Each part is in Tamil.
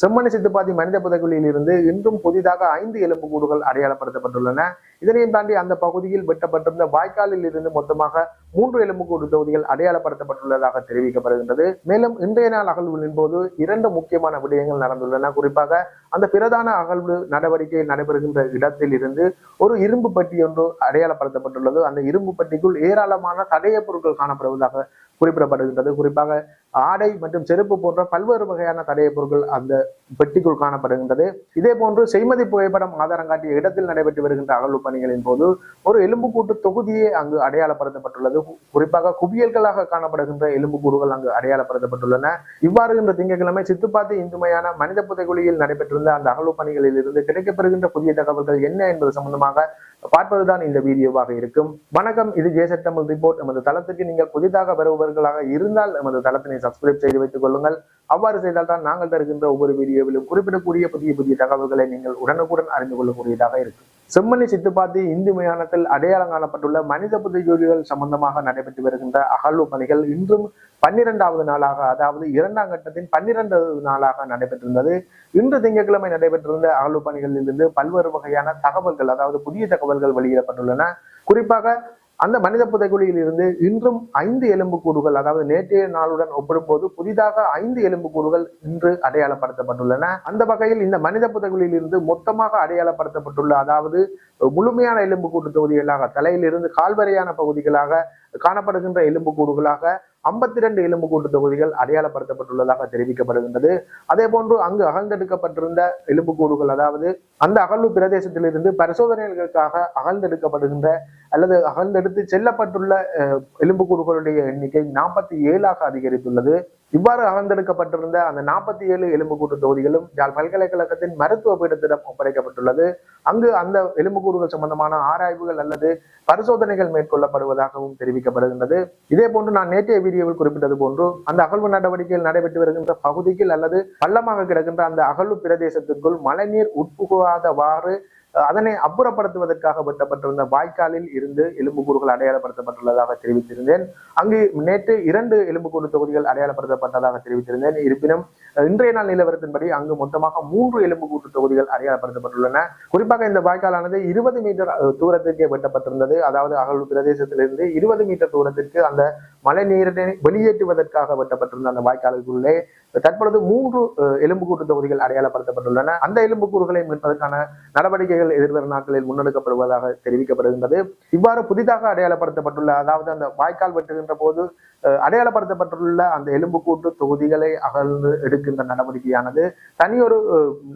செம்மணி சித்துப்பாத்தி மனித புதைக்குழியில் இருந்து இன்றும் புதிதாக ஐந்து எலும்புக்கூடுகள் அடையாளப்படுத்தப்பட்டுள்ளன. இதனையும் தாண்டி அந்த பகுதியில் வெட்டப்பட்டிருந்த வாய்க்காலில் இருந்து மொத்தமாக மூன்று எலும்புக்கூடு தொகுதிகள் அடையாளப்படுத்தப்பட்டுள்ளதாக தெரிவிக்கப்படுகின்றது. மேலும் இன்றைய நாள் அகழ்வுகளின் போது இரண்டு முக்கியமான விடயங்கள் நடந்துள்ளன. குறிப்பாக அந்த பிரதான அகழ்வு நடவடிக்கை நடைபெறுகின்ற இடத்தில் இருந்து ஒரு இரும்பு பட்டி ஒன்று அடையாளப்படுத்தப்பட்டுள்ளது. அந்த இரும்பு பட்டிக்குள் ஏராளமான தடைய பொருட்கள் காணப்படுவதாக குறிப்பிடப்படுகின்றது. குறிப்பாக ஆடை மற்றும் செருப்பு போன்ற பல்வேறு வகையான தடைய பொருட்கள் அந்த பெட்டிக்குள் காணப்படுகின்றது. இதே போன்று செய்மதி புகைப்படம் ஆதாரம் காட்டிய இடத்தில் நடைபெற்று வருகின்ற அகழ்வு பணிகளின் போது ஒரு எலும்புக்கூட்டு தொகுதியே அங்கு அடையாளப்படுத்தப்பட்டுள்ளது. குறிப்பாக குவியல்களாக காணப்படுகின்ற எலும்புக்கூடுகள் அங்கு அடையாளப்படுத்தப்பட்டுள்ளன. இவ்வாறு இன்று திங்கட்கிழமை சித்துப்பாத்தி இந்துமையான மனித புதைகுழியில் நடைபெற்றிருந்த அந்த அகழ்வு பணிகளில் இருந்து கிடைக்கப்பெறுகின்ற புதிய தகவல்கள் என்ன என்பது சம்பந்தமாக பார்ப்பதுதான் இந்த வீடியோவாக இருக்கும். வணக்கம் இது ஜேசட் தமிழ் ரிப்போர்ட் நமது தளத்திற்கு நீங்கள் புதிதாக வருபவர்களாக இருந்தால் நமது தளத்தினை சப்ஸ்கிரைப் செய்து வைத்துக் கொள்ளுங்கள். அவ்வாறு செய்தால் தான் நாங்கள் தருகின்ற ஒவ்வொரு வீடியோவிலும் குறிப்பிடக்கூடிய புதிய புதிய தகவல்களை நீங்கள் உடனுக்குடன் அறிந்து கொள்ளக்கூடியதாக இருக்கும். செம்மணி சித்துப்பாத்தி இந்து மயானத்தில் அடையாளம் காணப்பட்டுள்ள மனித புதைஜோடிகள் சம்பந்தமாக நடைபெற்று வருகின்ற அகழ்வு பணிகள் இன்றும் பன்னிரெண்டாவது நாளாக அதாவது இரண்டாம் கட்டத்தின் பன்னிரெண்டாவது நாளாக நடைபெற்றிருந்தது. இன்று திங்கட்கிழமை நடைபெற்றிருந்த அகழ்வு பணிகளிலிருந்து பல்வேறு வகையான தகவல்கள் அதாவது புதிய தகவல் தகவல்கள் வெளியிடப்பட்டுள்ளன. குறிப்பாக அந்த மனித புதைக்குழியில் இருந்து இன்றும் ஐந்து எலும்புக்கூடுகள் அதாவது நேற்றைய நாளுடன் ஒப்பிடும்போது புதிதாக ஐந்து எலும்புக்கூடுகள் இன்று அடையாளப்படுத்தப்பட்டுள்ளன. அந்த வகையில் இந்த மனித புதைக்குழியில் இருந்து மொத்தமாக அடையாளப்படுத்தப்பட்டுள்ள அதாவது முழுமையான எலும்புக்கூட்டு தொகுதிகளாக தலையிலிருந்து கால்வரையான பகுதிகளாக காணப்படுகின்ற எலும்புக்கூடுகளாக ஐம்பத்தி ரெண்டு எலும்புக்கூட்டு தொகுதிகள் அடையாளப்படுத்தப்பட்டுள்ளதாக தெரிவிக்கப்படுகின்றது. அதே போன்று அங்கு அகழ்ந்தெடுக்கப்பட்டிருந்த எலும்புக்கூடுகள் அதாவது அந்த அகழ்வு பிரதேசத்திலிருந்து பரிசோதனைகளுக்காக அகழ்ந்தெடுக்கப்படுகின்ற அல்லது அகழ்ந்தெடுத்து செல்லப்பட்டுள்ள எலும்புக்கூடுகளுடைய எண்ணிக்கை நாற்பத்தி ஏழாக அதிகரித்துள்ளது. இவ்வாறு அகழ்ந்தெடுக்கப்பட்டிருந்த அந்த நாற்பத்தி ஏழு எலும்புக்கூட்டு தொகுதிகளும் யாழ் பல்கலைக்கழகத்தின் மருத்துவ பீடத்திடம் ஒப்படைக்கப்பட்டுள்ளது. அங்கு அந்த எலும்புக்கூடுகள் சம்பந்தமான ஆராய்வுகள் அல்லது பரிசோதனைகள் மேற்கொள்ளப்படுவதாகவும் தெரிவிக்கப்படுகின்றது. இதே போன்று நான் நேற்றைய வீடியோவில் குறிப்பிட்டது போன்று அந்த அகழ்வு நடவடிக்கைகள் நடைபெற்று வருகின்ற பகுதியில் அல்லது பள்ளமாக கிடக்கின்ற அந்த அகழ்வு பிரதேசத்திற்குள் மழைநீர் உட்புகாதவாறு அதனை அப்புறப்படுத்துவதற்காக வெட்டப்பட்டிருந்த வாய்க்காலில் இருந்து எலும்புக்கூறுகள் அடையாளப்படுத்தப்பட்டுள்ளதாக தெரிவித்திருந்தேன். அங்கு நேற்று இரண்டு எலும்புக்கூறு தொகுதிகள் அடையாளப்படுத்தப்பட்டதாக தெரிவித்திருந்தேன். இருப்பினும் இன்றைய நாள் நிலவரத்தின்படி அங்கு மொத்தமாக மூன்று எலும்புக்கூட்டு தொகுதிகள் அடையாளப்படுத்தப்பட்டுள்ளன. குறிப்பாக இந்த வாய்க்காலானது இருபது மீட்டர் அஹ், தூரத்திற்கே வெட்டப்பட்டிருந்தது. அதாவது அகல் பிரதேசத்திலிருந்து இருபது மீட்டர் தூரத்திற்கு அந்த மழை நீரினை வெளியேற்றுவதற்காக வெட்டப்பட்டிருந்த அந்த வாய்க்காலுக்குள்ளே தற்பொழுது மூன்று எலும்பு எலும்புக்கூட்டு தொகுதிகள் அடையாளப்படுத்தப்பட்டுள்ளன. அந்த எலும்புக்கூறுகளை மீட்பதற்கான நடவடிக்கைகள் எதிர்வரும் நாட்களில் முன்னெடுக்கப்படுவதாக தெரிவிக்கப்படுகின்றது. இவ்வாறு புதிதாக அடையாளப்படுத்தப்பட்டுள்ள அதாவது அந்த வாய்க்கால் வெட்டுகின்ற போது அஹ், அடையாளப்படுத்தப்பட்டுள்ள அந்த எலும்புக்கூட்டு தொகுதிகளை அகழ்ந்து எடுக்கின்ற நடவடிக்கையானது தனியொரு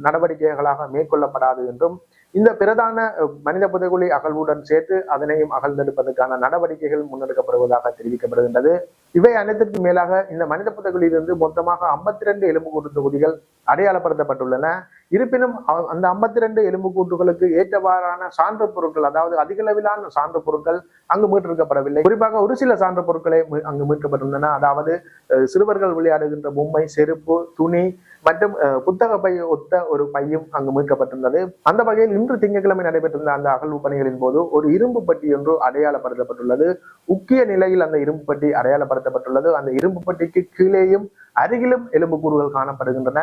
நடவடிக்கைகளாக மேற்கொள்ளப்படாது என்றும் இந்த பிரதான மனித புதைகுழி அகழ்வுடன் சேர்த்து அதனையும் அகழ்ந்தெடுப்பதற்கான நடவடிக்கைகள் முன்னெடுக்கப்படுவதாக தெரிவிக்கப்படுகின்றது. இவை அனைத்திற்கும் மேலாக இந்த மனித புதைகுழியிலிருந்து மொத்தமாக ஐம்பத்தி ரெண்டு எலும்புக்கூட்டு தொகுதிகள் அடையாளப்படுத்தப்பட்டுள்ளன. இருப்பினும் அ- அந்த ஐம்பத்தி ரெண்டு எலும்புக்கூட்டுகளுக்கு ஏற்றவாறான சான்று பொருட்கள் அதாவது அதிகளவிலான சான்று பொருட்கள் அங்கு மீட்டெடுக்கப்படவில்லை. குறிப்பாக ஒரு சில சான்று பொருட்களை மீ- அங்கு மீட்கப்பட்டுள்ளன அதாவது சிறுவர்கள் விளையாடுகின்ற பொம்மை செருப்பு துணி மற்றும் புத்தக பை ஒத்த ஒரு பையும் அங்கு மீட்கப்பட்டிருந்தது. அந்த வகையில் இன்று திங்கட்கிழமை நடைபெற்றிருந்த அந்த அகழ்வு பணிகளின் போது ஒரு இரும்பு பட்டி ஒன்று அடையாளப்படுத்தப்பட்டுள்ளது. முக்கிய நிலையில் அந்த இரும்பு பட்டி அடையாளப்படுத்தப்பட்டுள்ளது. அந்த இரும்பு பட்டிக்கு கீழேயும் அருகிலும் எலும்புக்கூறுகள் காணப்படுகின்றன.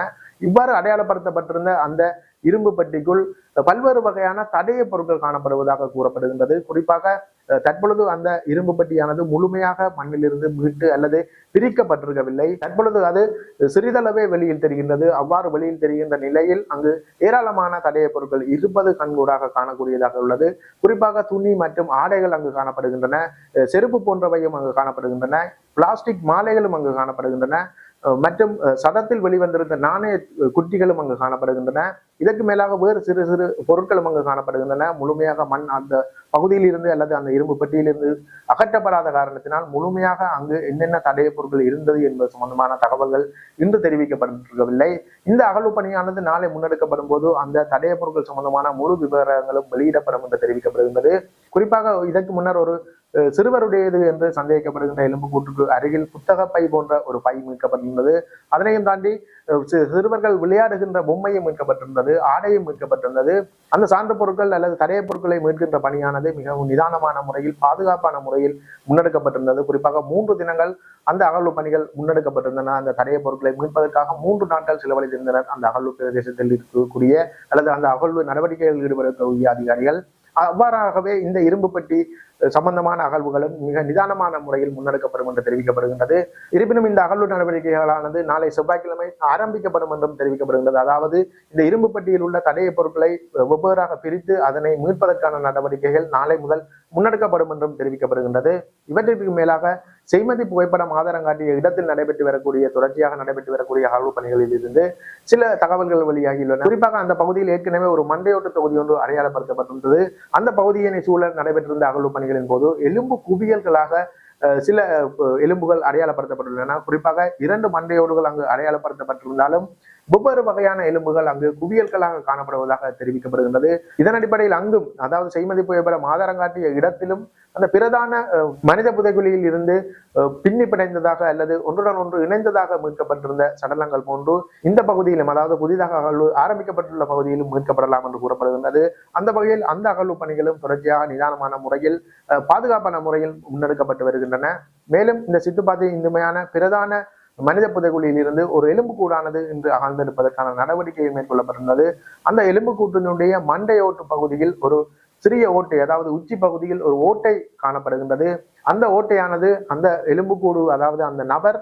இவ்வாறு அடையாளப்படுத்தப்பட்டிருந்த அந்த இரும்பு பட்டிக்குள் பல்வேறு வகையான தடைய பொருட்கள் காணப்படுவதாக கூறப்படுகின்றது. குறிப்பாக தற்பொழுது அந்த இரும்பு பட்டியானது முழுமையாக மண்ணிலிருந்து மீட்டு அல்லது பிரிக்கப்பட்டிருக்கவில்லை. தற்பொழுது அது சிறிதளவே வெளியில் தெரிகின்றது. அவ்வாறு வெளியில் தெரிகின்ற நிலையில் அங்கு ஏராளமான தடைய பொருட்கள் இருப்பது கண்கூடாக காணக்கூடியதாக உள்ளது. குறிப்பாக துணி மற்றும் ஆடைகள் அங்கு காணப்படுகின்றன. செருப்பு போன்றவையும் அங்கு காணப்படுகின்றன. பிளாஸ்டிக் மாலைகளும் அங்கு காணப்படுகின்றன. மற்றும் சதத்தில் வெளிவந்திருந்த நாணய குட்டிகளும் அங்கு காணப்படுகின்றன. இதற்கு மேலாக வேறு சிறு சிறு பொருட்களும் அங்கு காணப்படுகின்றன. முழுமையாக மண் அந்த பகுதியில் இருந்து அல்லது அந்த இரும்பு பெட்டியிலிருந்து அகற்றப்படாத காரணத்தினால் முழுமையாக அங்கு என்னென்ன தடைய பொருட்கள் இருந்தது என்பது சம்பந்தமான தகவல்கள் இன்று தெரிவிக்கப்பட்டிருக்கவில்லை. இந்த அகழ்வு பணியானது நாளை முன்னெடுக்கப்படும் போது அந்த தடைய பொருட்கள் சம்பந்தமான முழு விவரங்களும் வெளியிடப்படும் என்று தெரிவிக்கப்படுகின்றது. குறிப்பாக இதற்கு முன்னர் ஒரு சிறுவருடையது என்று சந்தேகிக்கப்படுகின்ற எலும்புக்கூட்டுக்கு அருகில் புத்தக பை போன்ற ஒரு பை மீட்கப்பட்டிருந்தது. அதனையும் தாண்டி சிறுவர்கள் விளையாடுகின்ற பொம்மையும் மீட்கப்பட்டிருந்தது ஆடையும் மீட்கப்பட்டிருந்தது. அந்த சார்ந்த பொருட்கள் அல்லது தடைய பொருட்களை மீட்கின்ற பணியானது மிகவும் நிதானமான முறையில் பாதுகாப்பான முறையில் முன்னெடுக்கப்பட்டிருந்தது. குறிப்பாக மூன்று தினங்கள் அந்த அகழ்வு பணிகள் முன்னெடுக்கப்பட்டிருந்தன. அந்த தடைய பொருட்களை மீட்பதற்காக மூன்று நாட்கள் செலவழித்திருந்தனர். அந்த அகழ்வு பிரதேசத்தில் இருக்கக்கூடிய அல்லது அந்த அகழ்வு நடவடிக்கைகளில் ஈடுபடக்கூடிய அதிகாரிகள். அவ்வாறாகவே இந்த இரும்பு பட்டி சம்பந்தமான அகழ்வுகளும் மிக நிதானமான முறையில் முன்னெடுக்கப்படும் என்று தெரிவிக்கப்படுகின்றது. இருப்பினும் இந்த அகழ்வு நடவடிக்கைகளானது நாளை செவ்வாய்க்கிழமை ஆரம்பிக்கப்படும் என்றும் தெரிவிக்கப்படுகின்றது. அதாவது இந்த இரும்பு பட்டியில் உள்ள தடைய பொருட்களை வெவ்வேறாக பிரித்து அதனை மீட்பதற்கான நடவடிக்கைகள் நாளை முதல் முன்னெடுக்கப்படும் என்றும் தெரிவிக்கப்படுகின்றது. இவற்றிற்கு மேலாக செய்மதி புகைப்படம் ஆதாரம் காட்டிய இடத்தில் நடைபெற்று வரக்கூடிய தொடர்ச்சியாக நடைபெற்று வரக்கூடிய அகழ்வு பணிகளில் இருந்து சில தகவல்கள் வெளியாகியுள்ளன. குறிப்பாக அந்த பகுதியில் ஏற்கனவே ஒரு மண்டையோட்டு தொகுதி ஒன்று அடையாளப்படுத்தப்பட்டிருந்தது. அந்த பகுதியினை சூழல் நடைபெற்றிருந்த அகழ்வு பணிகளின் போது எலும்பு குவியல்களாக அஹ், சில எலும்புகள் அடையாளப்படுத்தப்பட்டுள்ளன. குறிப்பாக இரண்டு மண்டையோடுகள் அங்கு அடையாளப்படுத்தப்பட்டிருந்தாலும் வெவ்வேறு வகையான எலும்புகள் அங்கு குவியல்களாக காணப்படுவதாக தெரிவிக்கப்படுகின்றது. இதன் அடிப்படையில் அங்கும் அதாவது செய்மதி புகைப்படம் ஆதாரம் காட்டிய இடத்திலும் அந்த பிரதான மனித புதைகுழியில் இருந்து பின்னி பிணைந்ததாக அல்லது ஒன்றுடன் ஒன்று இணைந்ததாக மீட்கப்பட்டிருந்த சடலங்கள் போன்று இந்த பகுதியிலும் அதாவது புதிதாக அகழ்வு ஆரம்பிக்கப்பட்டுள்ள பகுதியிலும் மீட்கப்படலாம் என்று கூறப்படுகின்றது. அந்த வகையில் அந்த அகழ்வு பணிகளும் தொடர்ச்சியாக நிதானமான முறையில் பாதுகாப்பான முறையில் முன்னெடுக்கப்பட்டு வருகின்றன. மேலும் இந்த சித்துப்பாத்தி இந்துமையான பிரதான மனித புதைக்குழியிலிருந்து இருந்து ஒரு எலும்புக்கூடானது என்று இன்று அகழ்ந்தெடுப்பதற்கான நடவடிக்கை மேற்கொள்ளப்பட்டிருந்தது. அந்த எலும்புக்கூட்டினுடைய மண்டை ஓட்டு பகுதியில் ஒரு சிறிய ஓட்டை அதாவது உச்சி பகுதியில் ஒரு ஓட்டை காணப்படுகின்றது. அந்த ஓட்டையானது அந்த எலும்புக்கூடு அதாவது அந்த நபர்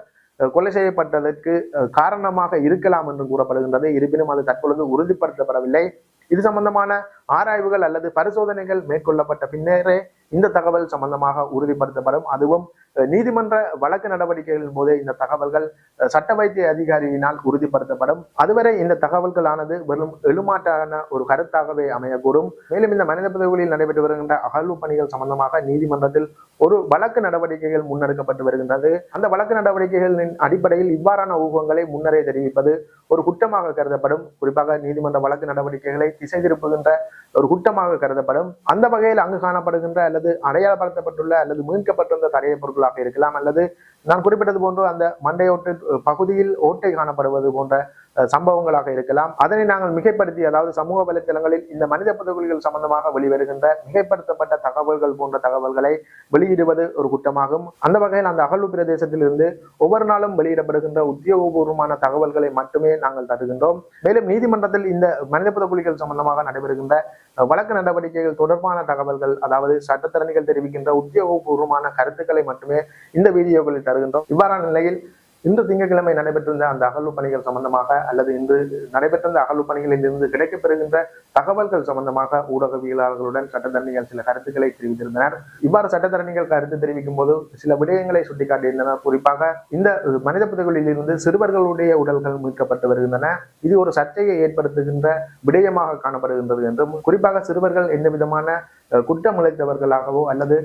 கொலை செய்யப்பட்டதற்கு காரணமாக இருக்கலாம் என்று கூறப்படுகின்றது. இருப்பினும் அது தற்பொழுது உறுதிப்படுத்தப்படவில்லை. இது சம்பந்தமான ஆராய்வுகள் அல்லது பரிசோதனைகள் மேற்கொள்ளப்பட்ட பின்னரே இந்த தகவல் சம்பந்தமாக உறுதிப்படுத்தப்படும். அதுவும் நீதிமன்ற வழக்கு நடவடிக்கைகளின் போதே இந்த தகவல்கள் சட்ட வைத்திய அதிகாரியினால் உறுதிப்படுத்தப்படும். அதுவரை இந்த தகவல்களானது வெறும் எழுமாட்டான ஒரு கருத்தாகவே அமையக்கூடும். மேலும் இந்த மனித பதவிகளில் நடைபெற்று வருகின்ற அகழ்வு பணிகள் சம்பந்தமாக நீதிமன்றத்தில் ஒரு வழக்கு நடவடிக்கைகள் முன்னெடுக்கப்பட்டு வருகின்றது. அந்த வழக்கு நடவடிக்கைகளின் அடிப்படையில் இவ்வாறான ஊகங்களை முன்னரே தெரிவிப்பது ஒரு குற்றமாக கருதப்படும். குறிப்பாக நீதிமன்ற வழக்கு நடவடிக்கைகளை திசை திருப்புகின்ற ஒரு குற்றமாக கருதப்படும். அந்த வகையில் அங்கு காணப்படுகின்ற அல்லது அடையாளப்படுத்தப்பட்டுள்ள அல்லது மீட்கப்பட்டிருந்த தடைய பொருட்களாக இருக்கலாம் அல்லது நான் குறிப்பிட்டது போன்று அந்த மண்டையோட்டு பகுதியில் ஓட்டை காணப்படுவது போன்ற சம்பவங்களாக இருக்கலாம். அதனை நாங்கள் மிகைப்படுத்தி அதாவது சமூக வலைத்தளங்களில் இந்த மனித புதைகுழிகள் சம்பந்தமாக வெளிவருகின்ற மிகைப்படுத்தப்பட்ட தகவல்கள் போன்ற தகவல்களை வெளியிடுவது ஒரு குற்றமாகும். அந்த வகையில் அந்த அகழ்வு பிரதேசத்திலிருந்து ஒவ்வொரு நாளும் வெளியிடப்படுகின்ற உத்தியோகபூர்வமான தகவல்களை மட்டுமே நாங்கள் தருகின்றோம். மேலும் நீதிமன்றத்தில் இந்த மனித புதைகுழிகள் சம்பந்தமாக நடைபெறுகின்ற வழக்கு நடவடிக்கைகள் தொடர்பான தகவல்கள் அதாவது சட்டத்தரணிகள் தெரிவிக்கின்ற உத்தியோகபூர்வமான கருத்துக்களை மட்டுமே இந்த வீடியோக்களில் வருகின்றோம். இவ்வாறான நிலையில் இன்று திங்கட்கிழமை நடைபெற்றிருந்த அந்த அகழ்வு பணிகள் சம்பந்தமாக அல்லது இன்று நடைபெற்றிருந்த அகழ்வு பணிகளில் இருந்து கிடைக்கப்பெறுகின்ற தகவல்கள் சம்பந்தமாக ஊடகவியலாளர்களுடன் சட்டத்தரணிகள் சில கருத்துக்களை தெரிவித்திருந்தனர். இவ்வாறு சட்டத்தரணிகள் கருத்து தெரிவிக்கும் போது சில விடயங்களை சுட்டிக்காட்டியிருந்தனர். குறிப்பாக இந்த மனித புதைகளில் இருந்து சிறுவர்களுடைய உடல்கள் மீட்கப்பட்டு வருகின்றன. இது ஒரு சர்ச்சையை ஏற்படுத்துகின்ற விடயமாக காணப்படுகின்றது என்றும் குறிப்பாக சிறுவர்கள் எந்த விதமான குற்றமிழைத்தவர்களாகவோ அல்லது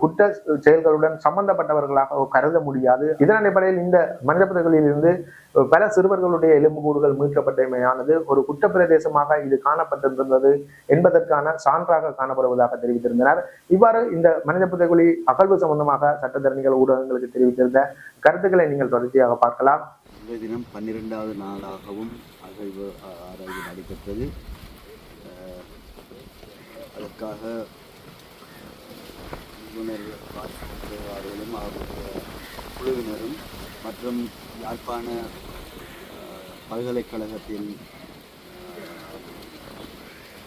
குற்ற செயல்களுடன் சம்பந்தப்பட்டவர்களாகவோ கருத முடியாது. இதன் அடிப்படையில் இந்த மனித புதைகளில் பல சிறுவர்களுடைய எலும்புகூடுகள் மீட்கப்பட்டமையானது ஒரு குற்றப்பிரதேசமாக இது காணப்பட்டிருந்தது என்பதற்கான சான்றாக காணப்படுவதாக தெரிவித்திருந்தனர். இவ்வாறு இந்த மனித புதைகுழி அகழ்வு சம்பந்தமாக சட்டத்தரணிகள் ஊடகங்களுக்கு தெரிவித்திருந்த கருத்துக்களை நீங்கள் தொடர்ச்சியாக பார்க்கலாம். இன்றைய தினம் பன்னிரெண்டாவது நாளாகவும் அகழ்வு ஆ- ஆராய்வு நடைபெற்றது. அதற்காக நிபுணர் அவருடைய குழுவினரும் மற்றும் யாழ்ப்பாண பல்கலைக்கழகத்தின்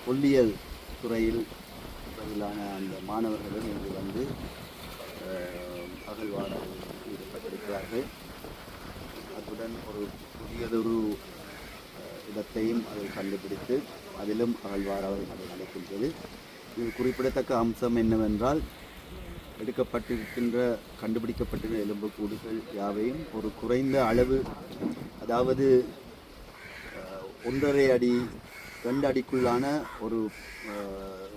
பொல்லியல் துறையில் பதிலான அந்த மாணவர்களும் இங்கு வந்து அஹ், ஈடுபட்டிருக்கிறார்கள். அத்துடன் ஒரு புதியதொரு இடத்தையும் அதை கண்டுபிடித்து அதிலும் அகழ்வாராய்வு நட- நடக்கின்றது. இது குறிப்பிடத்தக்க அம்சம் என்னவென்றால் எடுக்கப்பட்டிருக்கின்ற கண்டுபிடிக்கப்பட்டிருந்த எலும்புக்கூடுகள் யாவையும் ஒரு குறைந்த அளவு அதாவது ஒன்றரை அடி ரெண்டு அடிக்குள்ளான ஒரு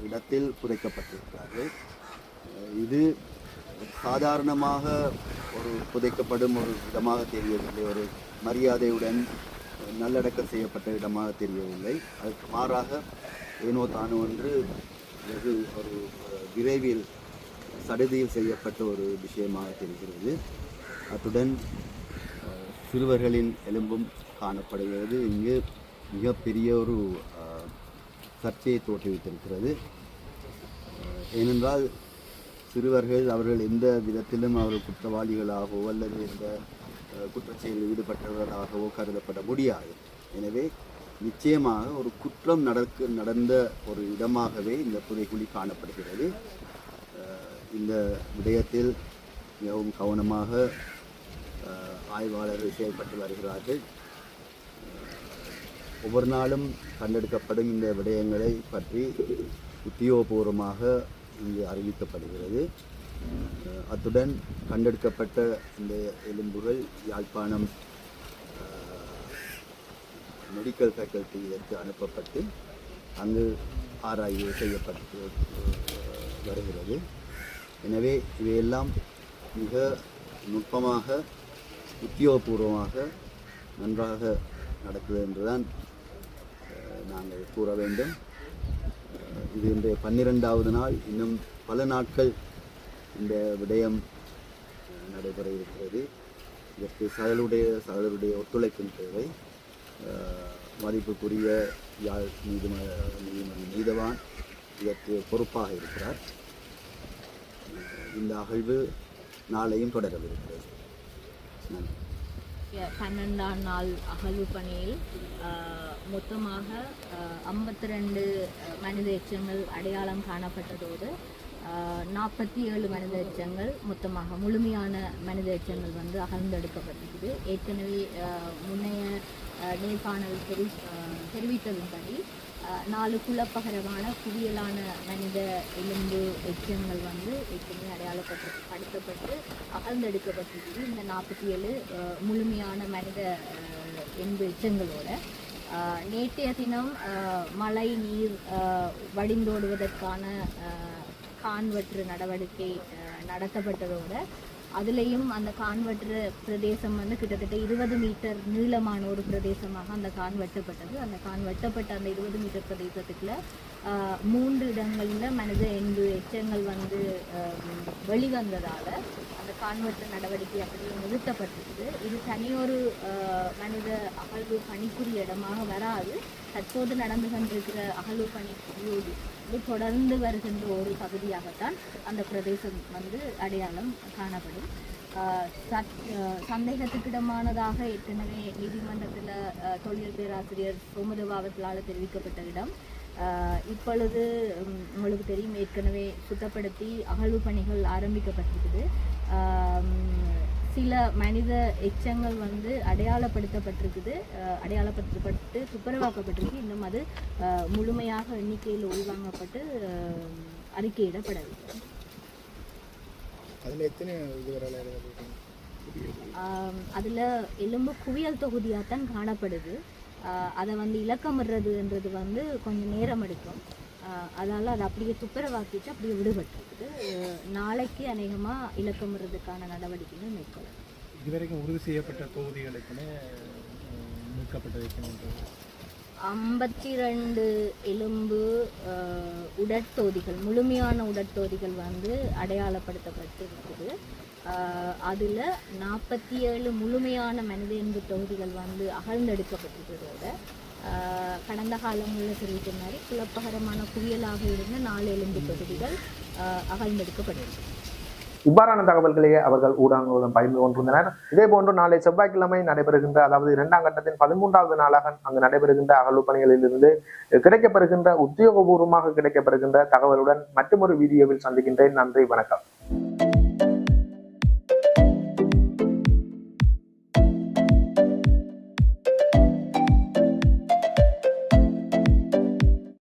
இடத்தில் புதைக்கப்பட்டிருக்கிறார்கள். இது சாதாரணமாக ஒரு புதைக்கப்படும் ஒரு இடமாக தெரியவில்லை. ஒரு மரியாதையுடன் நல்லடக்கம் செய்யப்பட்ட இடமாக தெரியவில்லை. அதற்கு மாறாக ஏனோ தானோ என்று வெகு ஒரு விரைவில் சடுதியில் செய்யப்பட்ட ஒரு விஷயமாக தெரிகிறது. அத்துடன் சிறுவர்களின் எலும்பும் காணப்படுகிறது. இங்கு மிகப்பெரிய ஒரு சர்ச்சையை தோற்றுவித்திருக்கிறது. ஏனென்றால் சிறுவர்கள் அவர்கள் எந்த விதத்திலும் அவர்கள் குற்றவாளிகளாகவோ அல்லது எந்த குற்றச்செயலில் ஈடுபட்டவர்களாகவோ கருதப்பட முடியாது. எனவே நிச்சயமாக ஒரு குற்றம் நடக்க நடந்த ஒரு இடமாகவே இந்த புதைக்குழி காணப்படுகிறது. இந்த விடயத்தில் மிகவும் கவனமாக ஆய்வாளர்கள் செயல்பட்டு வருகிறார்கள். ஒவ்வொரு நாளும் கண்டெடுக்கப்படும் இந்த விடயங்களை பற்றி உத்தியோகபூர்வமாக இங்கு அறிவிக்கப்படுகிறது. அத்துடன் கண்டெடுக்கப்பட்ட இந்த எலும்புகள் யாழ்ப்பாணம் மெடிக்கல் ஃபேக்கல்ட்டி இதற்கு அனுப்பப்பட்டு அங்கு ஆராய்வு செய்யப்பட்டு வருகிறது. எனவே இவையெல்லாம் மிக நுட்பமாக உத்தியோகபூர்வமாக நன்றாக நடக்குது என்றுதான் நாங்கள் கூற வேண்டும். இது இன்றைய பன்னிரெண்டாவது நாள். இன்னும் பல நாட்கள் இந்த விடயம் நடைபெற இருக்கிறது. இதற்கு சகலுடைய சகலருடைய ஒத்துழைப்பின் தேவை. மதிப்புக்குரிய யாழ் நீதிமன்ற நீதிமன்ற நீதவான் இதற்கு பொறுப்பாக இருக்கிறார். இந்த அகழ்வு நாளையும் தொடரவிருக்கிறது. நன்றி. பன்னெண்டாம் நாள் அகழ்வு பணியில் மொத்தமாக ஐம்பத்தி ரெண்டு மனித எச்சங்கள் அடையாளம் காணப்பட்டதோடு நாற்பத்தி ஏழு மனித எச்சங்கள் மொத்தமாக முழுமையான மனித எச்சங்கள் வந்து அகழ்ந்தெடுக்கப்பட்டிருக்குது. ஏற்கனவே முன்னைய நேர்காணல் தெரி தெரிவித்ததன்படி நாலு குலப்பகரமான குவியலான மனித எலும்பு எச்சங்கள் வந்து ஏற்கனவே அடையாளப்பட்டு படுத்தப்பட்டு அகழ்ந்தெடுக்கப்பட்டிருக்குது. இந்த நாற்பத்தி ஏழு முழுமையான மனித எலும்பு எச்சங்களோட நேற்றைய தினம் மழை நீர் வடிந்தோடுவதற்கான கான்வற்று கான்வெற்று நடவடிக்கை நடத்தப்பட்டதோட அதுலேயும் அந்த கான்வெட்டு பிரதேசம் வந்து கிட்டத்தட்ட இருபது மீட்டர் நீளமான ஒரு பிரதேசமாக அந்த கான் வெட்டப்பட்டது. அந்த கான் வெட்டப்பட்ட அந்த இருபது மீட்டர் பிரதேசத்துக்குள்ள மூன்று இடங்களில் மனித எண்பு எச்சங்கள் வந்து வெளிவந்ததால் அந்த கான்வெட்டு நடவடிக்கை அப்படியே நிறுத்தப்பட்டிருக்குது இது தனியொரு மனித அகழ்வு பணிக்குரிய இடமாக வராது. தற்போது நடந்து கொண்டிருக்கிற அகழ்வு பணி இது தொடர்ந்து வருகின்ற ஒரு பகுதியாகத்தான் அந்த பிரதேசம் வந்து அடையாளம் காணப்படும். சந்தேகத்துக்கிடமானதாக ஏற்கனவே நீதிமன்றத்தில் தொழில் பேராசிரியர் சோமதேவா அவர்களால் தெரிவிக்கப்பட்ட இடம். இப்பொழுது உங்களுக்கு தெரியும் ஏற்கனவே சுத்தப்படுத்தி அகழ்வு பணிகள் ஆரம்பிக்கப்பட்டிருக்குது சில மனித எச்சங்கள் வந்து அடையாளப்படுத்தப்பட்டிருக்குது. அடையாளப்படுத்தப்பட்டு துப்புரவாக்கப்பட்டிருக்கு. இன்னும் அது முழுமையாக எண்ணிக்கையில் உள்வாங்கப்பட்டு அறிக்கையிடப்படவில்லை. அதில் எத்தனை அதுல எலும்பு குவியல் தொகுதியாகத்தான் காணப்படுது. ஆஹ் அதை வந்து இலக்கமிடுறதுன்றது வந்து கொஞ்சம் நேரம் எடுக்கும். அதால அதை அப்படியே துப்புரவாக்கிட்டு அப்படியே விடுபட்டிருக்குது நாளைக்கு அநேகமாக இலக்கமிடுறதுக்கான நடவடிக்கைகள் மேற்கொள்ளும் இதுவரைக்கும் உறுதி செய்யப்பட்ட தொகுதிகளுக்குமே மீட்கப்பட்டு வைக்கணுன்றது ஐம்பத்தி ரெண்டு எலும்பு உடற்தொகுதிகள் முழுமையான உடற்தொகுதிகள் வந்து அடையாளப்படுத்தப்பட்டு இருக்குது அதில் நாற்பத்தி ஏழு முழுமையான மனித எலும்பு தொகுதிகள் வந்து அகழ்ந்தெடுக்கப்பட்டிருக்கிறதோட கடந்த கடந்த உள்ள தெரிவித்த மாதிரி குழப்பகரமான குவியலாக இருந்த நாலு எலும்பு தொகுதிகள் ஆஹ், இவ்வாறான தகவல்களையே அவர்கள் ஊடகங்களுடன் பகிர்ந்து கொண்டிருந்தனர். இதே போன்று நாளை செவ்வாய்க்கிழமை நடைபெறுகின்ற அதாவது இரண்டாம் கட்டத்தின் பதிமூன்றாவது நாளாக அங்கு நடைபெறுகின்ற அகழ்வு பணிகளிலிருந்து கிடைக்கப்பெறுகின்ற உத்தியோகபூர்வமாக கிடைக்கப்பெறுகின்ற தகவலுடன் மற்றொரு வீடியோவில் சந்திக்கின்றேன். நன்றி வணக்கம்.